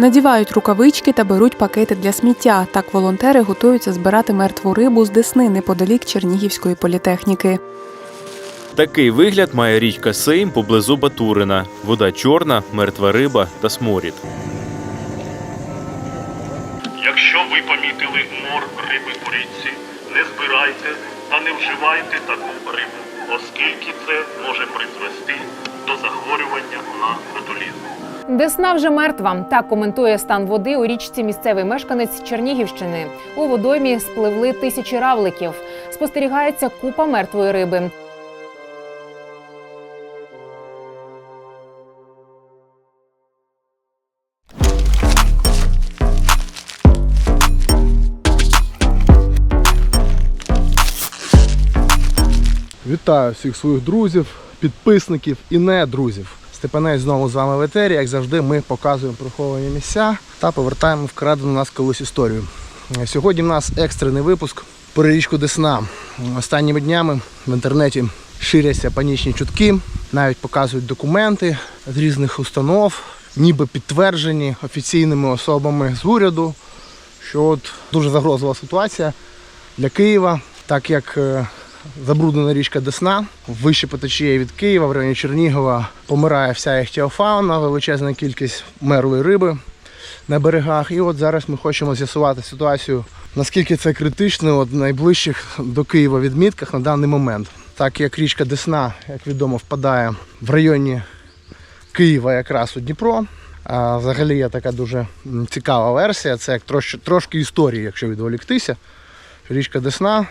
Надівають рукавички та беруть пакети для сміття. Так волонтери готуються збирати мертву рибу з Десни неподалік Чернігівської політехніки. Такий вигляд має річка Сейм поблизу Батурина. Вода чорна, мертва риба та сморід. Якщо ви помітили мор риби у річці, не збирайте та не вживайте таку рибу, оскільки це може призвести до ботулізм. Десна вже мертва. Так коментує стан води у річці місцевий мешканець Чернігівщини. У водоймі спливли тисячі равликів. Спостерігається купа мертвої риби. Вітаю всіх своїх друзів, підписників і не друзів. Степанець знову з вами в етері. Як завжди, ми показуємо приховані місця та повертаємо вкрадену нас колись історію. Сьогодні в нас екстрений випуск про річку Десна. Останніми днями в інтернеті ширяться панічні чутки, навіть показують документи з різних установ, ніби підтверджені офіційними особами з уряду, що от дуже загрозова ситуація для Києва, так як е, забруднена річка Десна, вище по течії від Києва, в районі Чернігова помирає вся іхтіофауна, величезна кількість мерлої риби на берегах. І от зараз ми хочемо з'ясувати ситуацію, наскільки це критично от найближчих до Києва відмітках на даний момент. Так як річка Десна, як відомо, впадає в районі Києва якраз у Дніпро. А взагалі є така дуже цікава версія. Це як трошки, трошки історії, якщо відволіктися. Річка Десна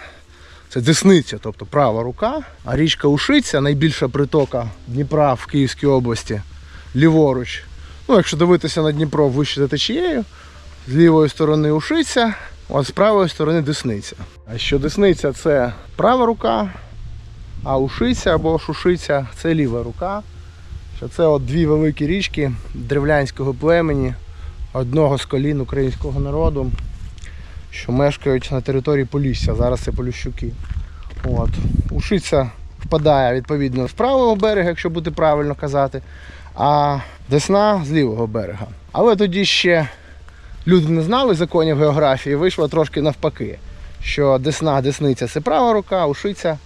це Десниця, тобто права рука. А річка Ушиця, найбільша притока Дніпра в Київській області, ліворуч. Ну, якщо дивитися на Дніпро вище за течією, з лівої сторони Ушиця, а з правої сторони Десниця. А що Десниця це права рука, а Ушиця або Шушиця це ліва рука. Що це от дві великі річки древлянського племені, одного з колін українського народу, що мешкають на території Полісся. Зараз це Поліщуки. От. Ушиця впадає відповідно з правого берега, якщо бути правильно казати, а Десна з лівого берега. Але тоді ще люди не знали законів географії, вийшло трошки навпаки, що Десна, Десниця це права рука, Ушиця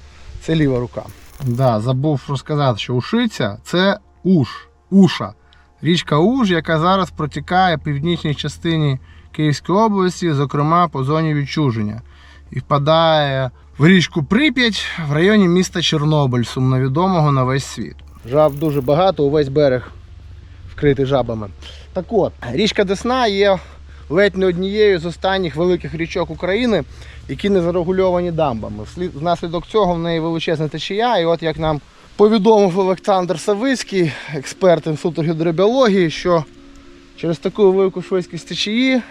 це ліва рука. Да, забув розказати, що Ушиця це Уш, Уша. Річка Уж, яка зараз протікає в північній частині Київської області, зокрема по зоні відчуження, і впадає в річку Прип'ять в районі міста Чорнобиль, сумновідомого на весь світ. Жаб дуже багато, увесь берег вкритий жабами. Так от, річка Десна є ледь не однією з останніх великих річок України, які не зарегульовані дамбами. Внаслідок цього в неї величезна течія, і от як нам повідомив Олександр Савицький, експерт Інституту гідробіології, що через таку велику швидкість течії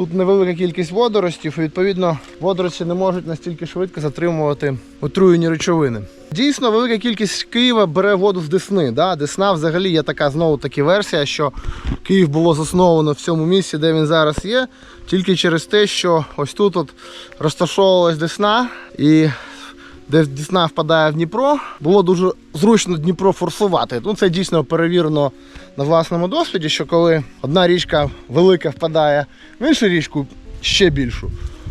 тут невелика кількість водоростів, і відповідно водорості не можуть настільки швидко затримувати отруєні речовини. Дійсно, велика кількість Києва бере воду з Десни. Да? Десна взагалі є така знову таки версія, що Київ було засновано в цьому місці, де він зараз є, тільки через те, що ось тут от розташовувалась Десна і де Десна впадає в Дніпро, було дуже зручно Дніпро форсувати. Ну, це дійсно перевірено на власному досвіді, що коли одна річка велика впадає в іншу річку ще більшу,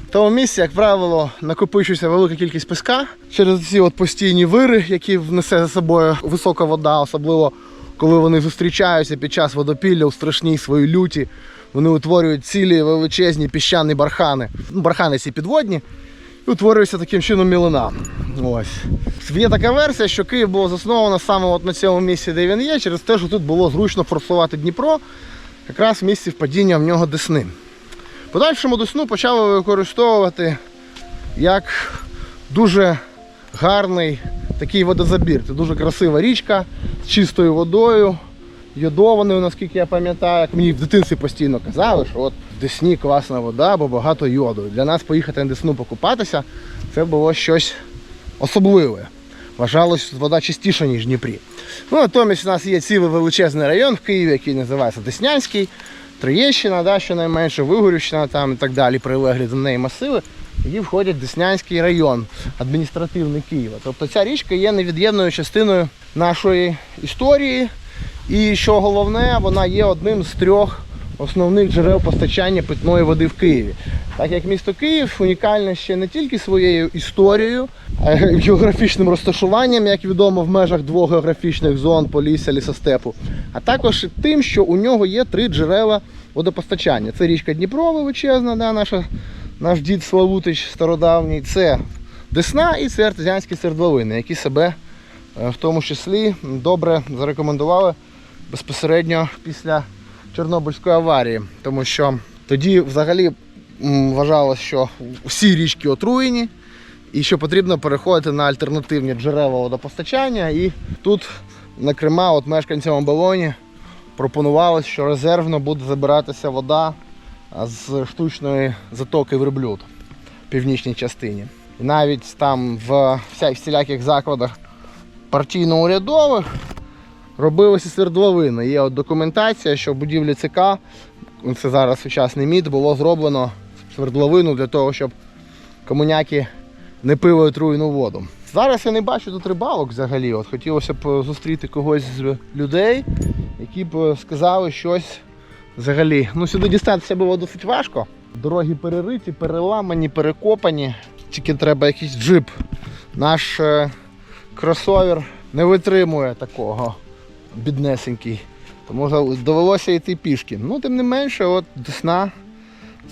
в тому місці, як правило, накопичується велика кількість піска через ці от постійні вири, які внесе за собою висока вода, особливо коли вони зустрічаються під час водопілля у страшній своїй люті. Вони утворюють цілі величезні піщані бархани. Ну, бархани ці підводні. І утворюється таким чином мілина. Ось. Є така версія, що Київ було засновано саме от на цьому місці, де він є, через те, що тут було зручно форсувати Дніпро, якраз в місці впадіння в нього Десни. Подальшому Десну почали використовувати як дуже гарний такий водозабір. Це дуже красива річка з чистою водою, йодованою, наскільки я пам'ятаю. Як мені в дитинстві постійно казали, що от в Десні класна вода, бо багато йоду. Для нас поїхати на Десну покупатися це було щось особливе. Вважалось, що вода чистіша, ніж в Дніпрі. Ну, натомість у нас є цілий величезний район в Києві, який називається Деснянський, Троєщина, да, щонайменше, Вигорівщина там і так далі, прилеглі до неї масиви. Які входять Деснянський район адміністративний Києва. Тобто ця річка є невід'ємною частиною нашої історії. І що головне, вона є одним з трьох основних джерел постачання питної води в Києві. Так як місто Київ унікальне ще не тільки своєю історією, географічним розташуванням, як відомо, в межах двох географічних зон Полісся, лісостепу, а також тим, що у нього є три джерела водопостачання. Це річка Дніпро величезна, да, наша, наш дід Славутич стародавній. Це Десна і це артезіанські свердловини, які себе в тому числі добре зарекомендували безпосередньо після Чорнобильської аварії, тому що тоді взагалі м, вважалось, що всі річки отруєні і що потрібно переходити на альтернативні джерела водопостачання. І тут, зокрема, от мешканцям оболоні пропонувалось, що резервно буде забиратися вода з штучної затоки в Верблюд в північній частині. І навіть там в всіляких закладах партійно-урядових робилися свердловини. Є от документація, що в будівлі ЦК, це зараз сучасний МІД, було зроблено свердловину для того, щоб комуняки не пили отруєну воду. Зараз я не бачу тут рибалок взагалі. От хотілося б зустріти когось з людей, які б сказали щось взагалі. Ну сюди дістатися було досить важко. Дороги перериті, переламані, перекопані. Тільки треба якийсь джип. Наш е, кросовер не витримує такого біднесенький. Тому довелося йти пішки. Ну, тим не менше, от Десна,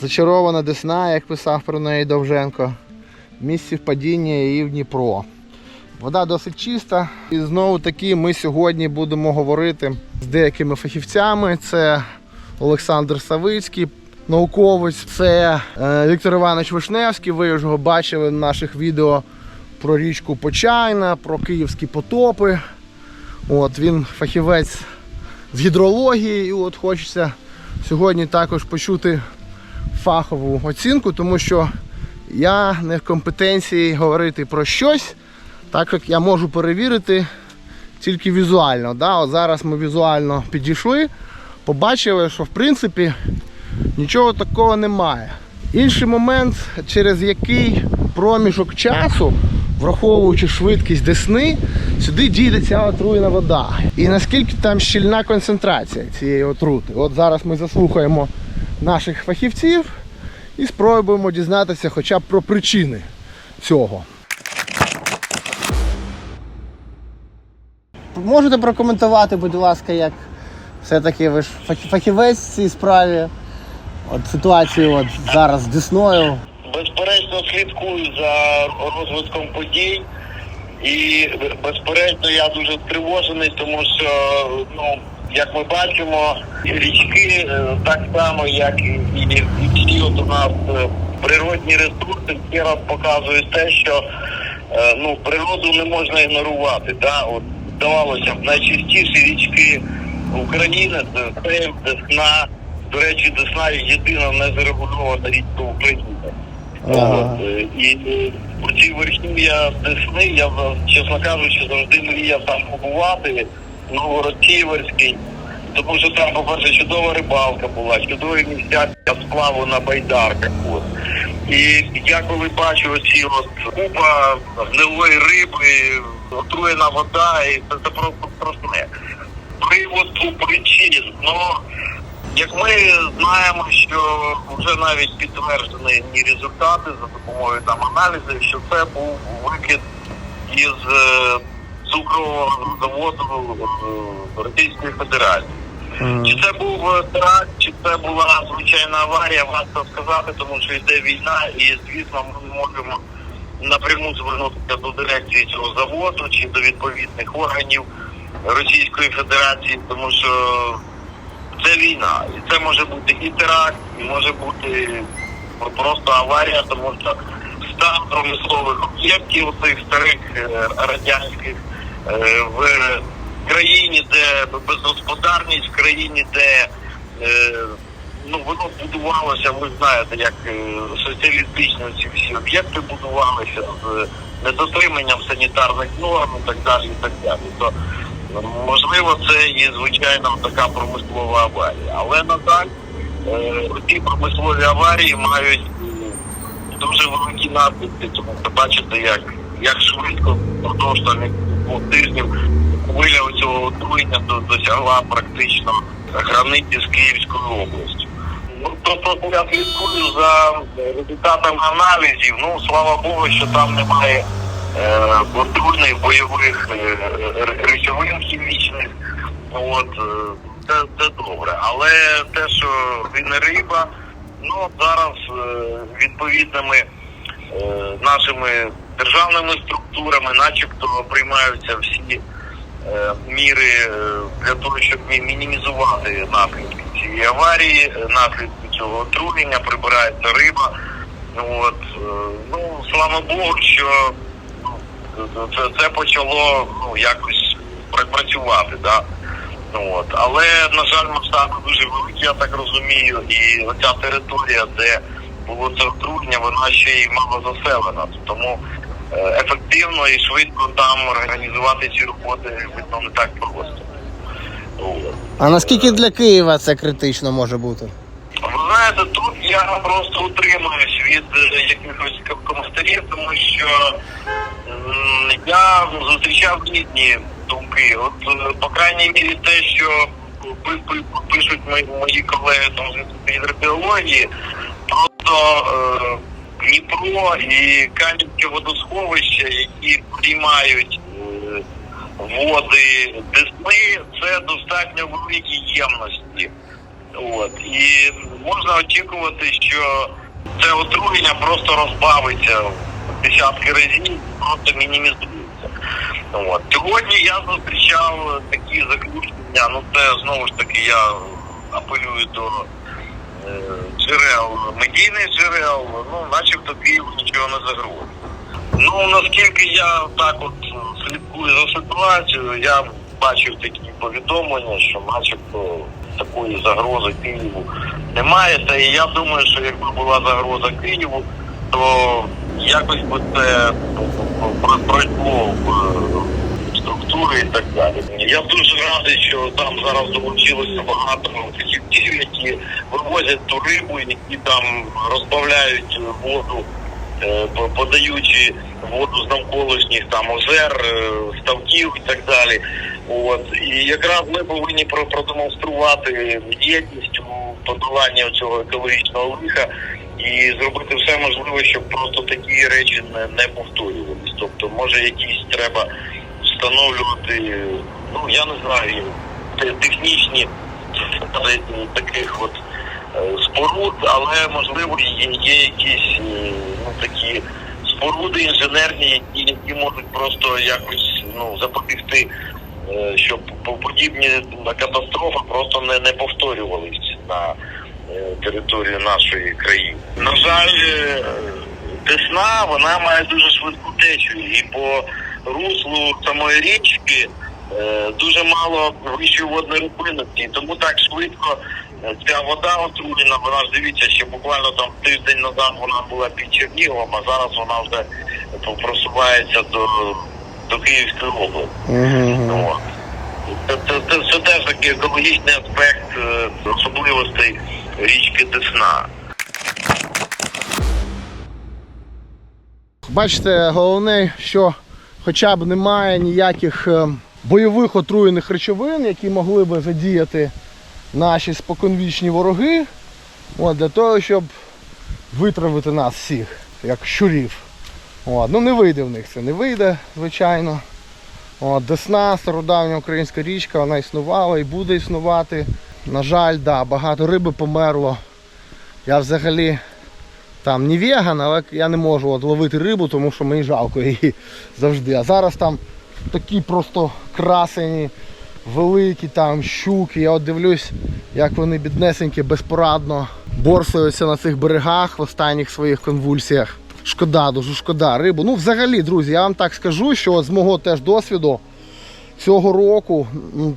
зачарована Десна, як писав про неї Довженко. Місці впадіння її в Дніпро. Вода досить чиста. І знову таки ми сьогодні будемо говорити з деякими фахівцями. Це Олександр Савицький, науковець, це е, Віктор Іванович Вишневський. Ви його бачили в наших відео про річку Почайна, про київські потопи. От, він фахівець з гідрології, і от хочеться сьогодні також почути фахову оцінку, тому що я не в компетенції говорити про щось, так як я можу перевірити тільки візуально. Да? От зараз ми візуально підійшли, побачили, що в принципі нічого такого немає. Інший момент, через який проміжок часу, враховуючи швидкість десни, сюди дійде ця отруєна вода. І наскільки там щільна концентрація цієї отрути. От зараз ми заслухаємо наших фахівців і спробуємо дізнатися хоча б про причини цього. Можете прокоментувати, будь ласка, як все-таки ви ж фахівець в цій справі. От ситуацію от зараз з Десною. Безперечно слідкую за розвитком подій. І безперечно, я дуже стривожений, тому що ну як ми бачимо, річки е, так само, як і, всі от у нас е, природні ресурси, ще раз показують те, що е, ну природу не можна ігнорувати. Да? От здавалося б, найчистіші річки України це Десна. До речі, Десна єдина незарегульована річка України. Ага. От, е, і е, по цій верхів'я Десни, я чесно кажучи, завжди мріяв там побувати, Новгород-Сіверський, тому що там, по-перше, чудова рибалка була, чудові місця для сплаву на байдарках. От. І я коли бачу оці от купа гнилої риби, отруєна вода, і це, це просто страшне. Приводу причин, ну як ми знаємо, що вже навіть підтверджені результати за допомогою там аналізів, що це був викид із е, цукрового заводу е, Російської Федерації. Чи це був е, теракт, чи це була звичайна аварія, важко сказати, тому що йде війна, і звісно, ми не можемо напряму звернутися до дирекції цього заводу чи до відповідних органів Російської Федерації, тому що це війна. І це може бути і теракт, і може бути просто аварія, тому що стан промислових об'єктів цих старих е, радянських е, в країні, де безгосподарність, в країні, де е, ну воно будувалося, ви знаєте, як соціалістично ці всі об'єкти будувалися з недотриманням санітарних норм і так далі, і так далі. То можливо, це і звичайно така промислова аварія. Але на жаль, е, ці промислові аварії мають дуже великі наслідки, тому що бачите, як, як швидко впродовж двох тижнів хвиля цього отруєння до- досягла практично границі з Київською областю. Ну, тобто я слідкую за результатами аналізів. Ну, слава Богу, що там немає е, бойових е, речовин хімічних. От, е, це, це добре. Але те, що він риба, ну зараз відповідними нашими державними структурами, начебто приймаються всі міри для того, щоб мінімізувати наслідки цієї аварії, наслідки цього отруєння, прибирається риба. От, ну, слава Богу, що це, це почало ну, якось працювати. Да? От. Але, на жаль, масштаби дуже великі, я так розумію, і оця територія, де було це отруєння, вона ще й мало заселена. Тому е, ефективно і швидко там організувати ці роботи видно не так просто. А наскільки для Києва це критично може бути? Я просто утримуюсь від е, якихось коментарів, тому що я зустрічав різні думки. От, е, по крайній мірі, те, що пи- пи- пишуть мої, мої колеги там з гідробіології, просто е, Дніпро і Кам'янське водосховище, які приймають е, води Десни, це достатньо великі ємності. От і можна очікувати, що це отруєння просто розбавиться в десятки разів, просто мінімізується. От сьогодні я зустрічав такі заключення. Ну це знову ж таки я апелюю до е, джерел, медійних джерел. Ну, начебто Києву нічого не загрожує. Ну наскільки я так от слідкую за ситуацією, я бачив такі повідомлення, що начебто такої загрози Києву немає. Та і я думаю, що якби була загроза Києву, то якось би це пройшло в е, структури і так далі. Я дуже радий, що там зараз долучилося багато фахівців, які вивозять ту рибу, які там розбавляють воду е, подаючи воду з навколишніх там озер, е, ставків і так далі. От і якраз ми повинні про- продемонструвати єдність у подоланні цього екологічного лиха і зробити все можливе, щоб просто такі речі не, не повторювались. Тобто, може, якісь треба встановлювати, ну я не знаю, технічні таких от е, споруд, але можливо є, є якісь е, ну такі споруди інженерні, які, які можуть просто якось ну запобігти, е, щоб по- подібні катастрофи просто не, не повторювались на е, території нашої країни. На жаль, е, Десна вона має дуже швидку течію і по руслу самої річки е, дуже мало вищої водної рибинності, тому так швидко е, ця вода отруєна, вона ж дивіться, ще буквально там тиждень назад вона була під Черніговом, а зараз вона вже просувається до, до Київської області. От. Це, це, це, це теж такий екологічний аспект е, особливостей річки Десна. Бачите, головне, що хоча б немає ніяких е, бойових отруєних речовин, які могли би задіяти наші споконвічні вороги, от, для того, щоб витравити нас всіх, як щурів. От, ну не вийде в них це, не вийде, звичайно. От, Десна, стародавня українська річка, вона існувала і буде існувати. На жаль, да, багато риби померло. Я взагалі там не веган, але я не можу от ловити рибу, тому що мені жалко її завжди. А зараз там такі просто красені, великі там щуки. Я от дивлюсь, як вони біднесенькі, безпорадно борсаються на цих берегах в останніх своїх конвульсіях. Шкода, дуже шкода рибу. Ну, взагалі, друзі, я вам так скажу, що з мого теж досвіду цього року,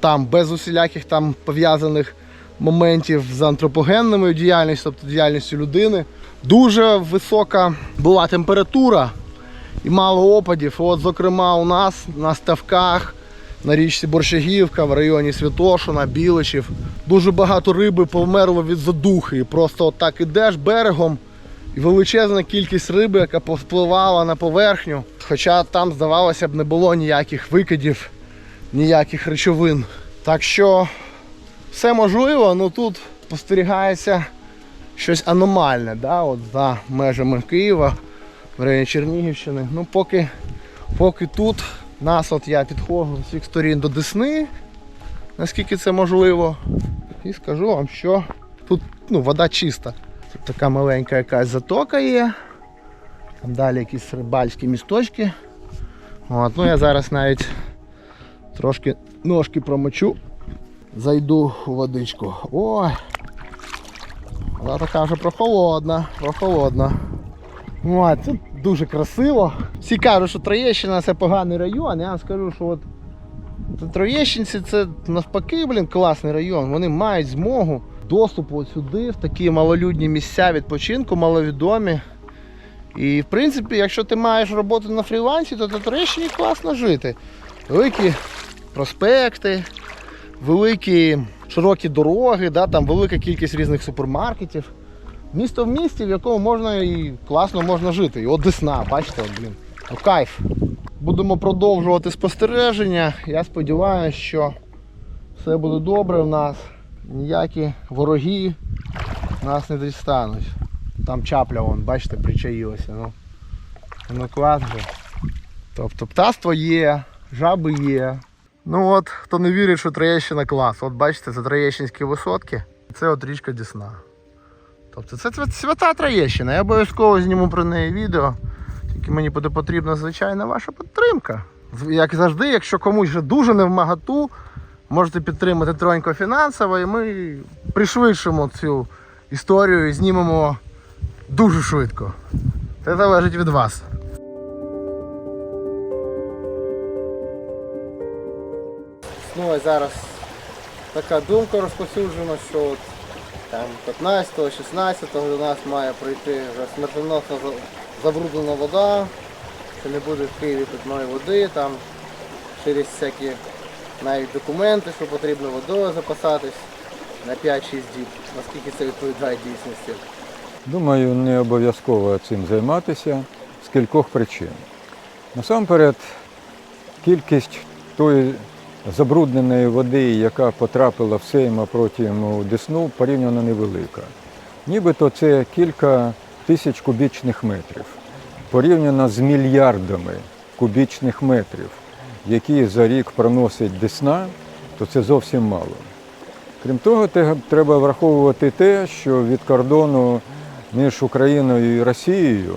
там без усіляких там пов'язаних моментів з антропогенною діяльністю, тобто діяльністю людини, дуже висока була температура і мало опадів. От, зокрема, у нас на ставках на річці Борщагівка в районі Святошина, Біличів. Дуже багато риби померло від задухи. І просто отак ідеш берегом, величезна кількість риби, яка повпливала на поверхню. Хоча там, здавалося б, не було ніяких викидів, ніяких речовин. Так що все можливо, але тут спостерігається щось аномальне, да? от за межами Києва, в районі Чернігівщини. Ну, поки, поки тут нас от я підходжу з всіх сторін до Десни, наскільки це можливо. І скажу вам, що тут ну, вода чиста. Тут така маленька якась затока є. Там далі якісь рибальські місточки. От, ну я зараз навіть трошки ножки промочу. Зайду у водичку. Ой. Вона така вже прохолодна, прохолодна. От, тут дуже красиво. Всі кажуть, що Троєщина це поганий район. Я вам скажу, що от Троєщинці це навпаки, блін, класний район. Вони мають змогу доступу сюди, в такі малолюдні місця відпочинку, маловідомі. І в принципі, якщо ти маєш роботу на фрілансі, то на Туреччині класно жити. Великі проспекти, великі широкі дороги, да, там велика кількість різних супермаркетів. Місто в місті, в якому можна і класно можна жити. І от Десна, бачите, блін. Ну, кайф. Будемо продовжувати спостереження. Я сподіваюся, що все буде добре в нас. Ніякі вороги нас не дістануть. Там чапля, вон, бачите, причаїлася. Ну, ну клас же. Тобто птаство є, жаби є. Ну от, хто не вірить, що Троєщина клас. От бачите, це Троєщинські висотки. Це от річка Дісна. Тобто це свята Троєщина. Я обов'язково зніму про неї відео. Тільки мені буде потрібна звичайна ваша підтримка. Як завжди, якщо комусь вже дуже не в магату, можете підтримати тронько фінансово, і ми пришвидшимо цю історію і знімемо дуже швидко. Це залежить від вас. Ну, і зараз така думка розповсюджена, що от там 15-16 до нас має прийти вже смертоносно за- забруднена вода, що не буде в Києві питної води, там через всякі навіть документи, що потрібно водою запасатись на 5-6 діб, наскільки це відповідає дійсності. Думаю, не обов'язково цим займатися з кількох причин. Насамперед, кількість тої забрудненої води, яка потрапила в Сейма протягом Десну, порівняно невелика. Нібито це кілька тисяч кубічних метрів, порівняно з мільярдами кубічних метрів, які за рік проносить Десна, то це зовсім мало. Крім того, треба враховувати те, що від кордону між Україною і Росією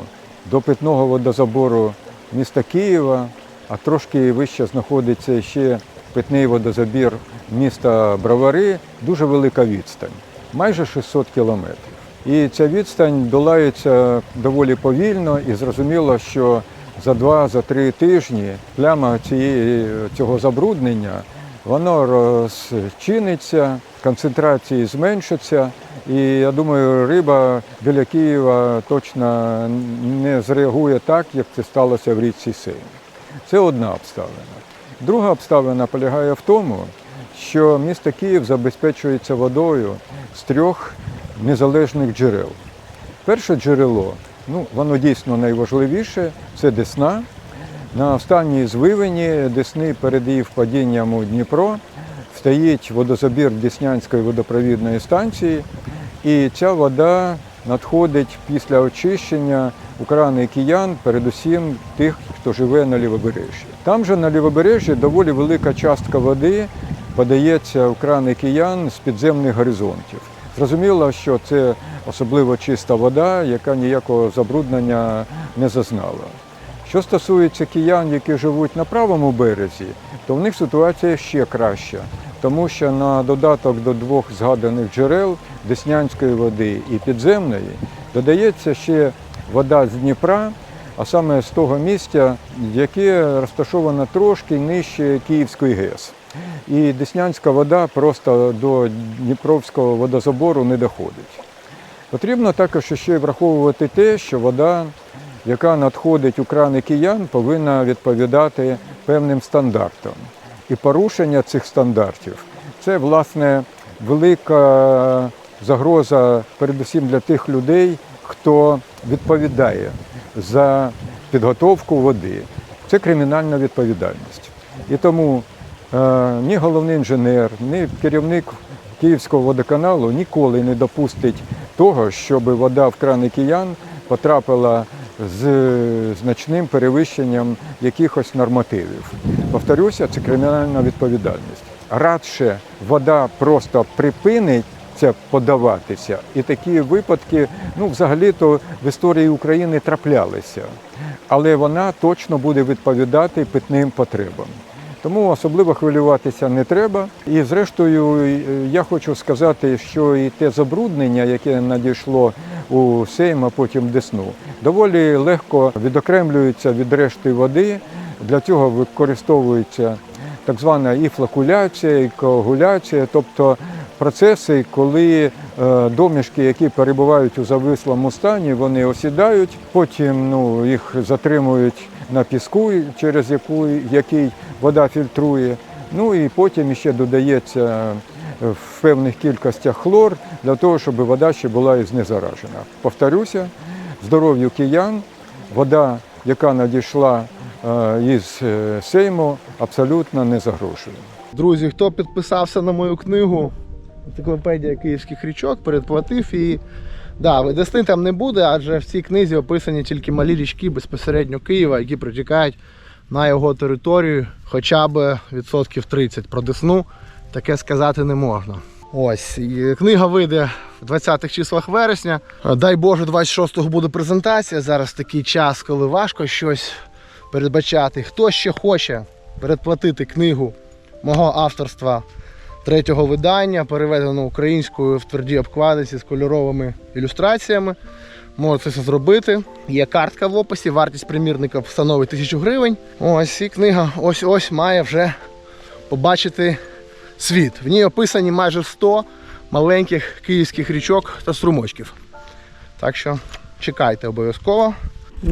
до питного водозабору міста Києва, а трошки вище знаходиться ще питний водозабір міста Бровари, дуже велика відстань, майже 600 кілометрів. І ця відстань долається доволі повільно і зрозуміло, що за два-три тижні пляма цієї, цього забруднення воно розчиниться, концентрації зменшаться, і я думаю, риба біля Києва точно не зреагує так, як це сталося в річці Сейм. Це одна обставина. Друга обставина полягає в тому, що місто Київ забезпечується водою з трьох незалежних джерел. Перше джерело, ну воно дійсно найважливіше, це Десна. На останній звивині Десни перед її впадінням у Дніпро стоїть водозабір Деснянської водопровідної станції, і ця вода надходить після очищення у крани киян, передусім тих, хто живе на лівобережжі. Там же на лівобережжі доволі велика частка води подається в крани киян з підземних горизонтів. Зрозуміло, що це особливо чиста вода, яка ніякого забруднення не зазнала. Що стосується киян, які живуть на правому березі, то в них ситуація ще краща, тому що на додаток до двох згаданих джерел Деснянської води і підземної додається ще вода з Дніпра, а саме з того місця, яке розташовано трошки нижче Київської ГЕС. І Деснянська вода просто до Дніпровського водозабору не доходить. Потрібно також ще враховувати те, що вода, яка надходить у крани киян, повинна відповідати певним стандартам. І порушення цих стандартів це власне велика загроза передусім для тих людей, хто відповідає за підготовку води. Це кримінальна відповідальність. І тому е, ні головний інженер, ні керівник Київського водоканалу ніколи не допустить того, щоб вода в крани киян потрапила з значним перевищенням якихось нормативів. Повторюся, це кримінальна відповідальність. Радше вода просто припинить це подаватися, і такі випадки, ну, взагалі-то в історії України траплялися, але вона точно буде відповідати питним потребам. Тому особливо хвилюватися не треба. І зрештою, я хочу сказати, що і те забруднення, яке надійшло у Сейм, а потім Десну, доволі легко відокремлюється від решти води. Для цього використовується так звана і флакуляція, і коагуляція, тобто процеси, коли е, домішки, які перебувають у завислому стані, вони осідають, потім ну, їх затримують на піску, через яку, який вода фільтрує. Ну і потім ще додається е, в певних кількостях хлор для того, щоб вода ще була і знезаражена. Повторюся, здоров'ю киян, вода, яка надійшла е, із е, Сейму, абсолютно не загрожує. Друзі, хто підписався на мою книгу Енциклопедія київських річок, передплатив і. Да, Десни там не буде, адже в цій книзі описані тільки малі річки безпосередньо Києва, які протікають на його територію хоча б відсотків 30. Про Десну таке сказати не можна. Ось, і книга вийде в 20-х числах вересня. Дай Боже, 26-го буде презентація. Зараз такий час, коли важко щось передбачати. Хто ще хоче передплатити книгу мого авторства третього видання, переведено українською в твердій обкладинці з кольоровими ілюстраціями. Можете це зробити. Є картка в описі, вартість примірника становить 1000 гривень. Ось і книга ось-ось має вже побачити світ. В ній описані майже 100 маленьких київських річок та струмочків. Так що чекайте обов'язково.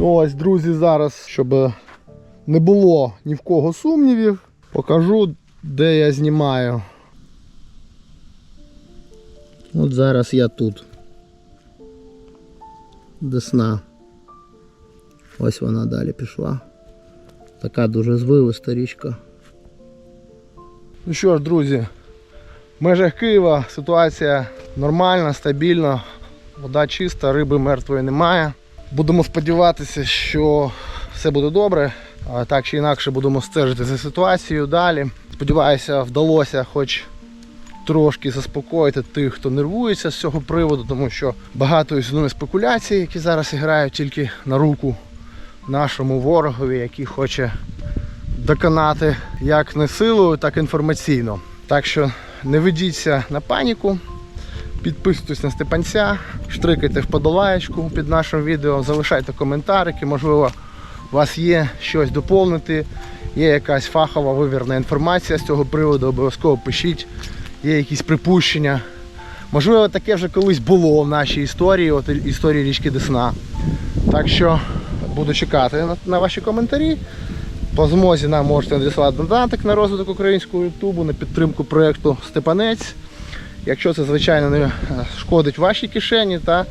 Ось, друзі, зараз, щоб не було ні в кого сумнівів, покажу, де я знімаю. От зараз я тут. Десна. Ось вона далі пішла. Така дуже звивиста річка. Ну що ж, друзі, в межах Києва ситуація нормальна, стабільна, вода чиста, риби мертвої немає. Будемо сподіватися, що все буде добре. Так чи інакше будемо стежити за ситуацією далі. Сподіваюся, вдалося хоч трошки заспокоїти тих, хто нервується з цього приводу, тому що багато існує спекуляцій, які зараз грають тільки на руку нашому ворогові, який хоче доконати як не силою, так і інформаційно. Так що не ведіться на паніку, підписуйтесь на Степанця, штрикайте вподобаєчку під нашим відео, залишайте коментарики, можливо, у вас є щось доповнити, є якась фахова вивірна інформація з цього приводу, обов'язково пишіть, є якісь припущення. Можливо, таке вже колись було в нашій історії, от історії річки Десна. Так що буду чекати на, на ваші коментарі. По змозі нам можете надіслати донатик на розвиток українського ютубу, на підтримку проєкту Степанець. Якщо це, звичайно, не е, шкодить вашій кишені та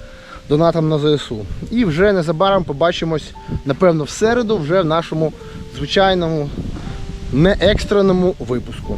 донатам на ЗСУ. І вже незабаром побачимось, напевно, в середу, вже в нашому звичайному, не екстреному випуску.